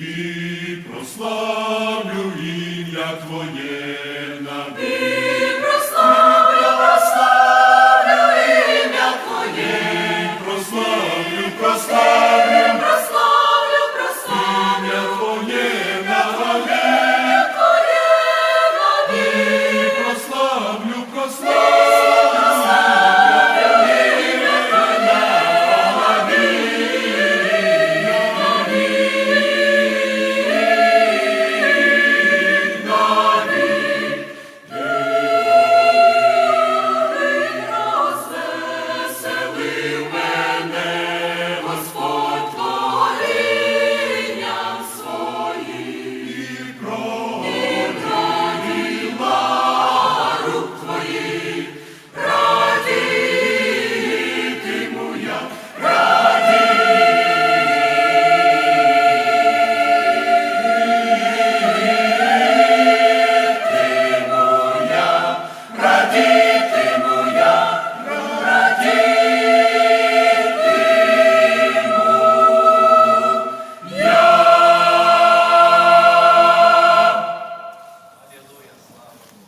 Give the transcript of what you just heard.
і прославлю ім'я Твоє.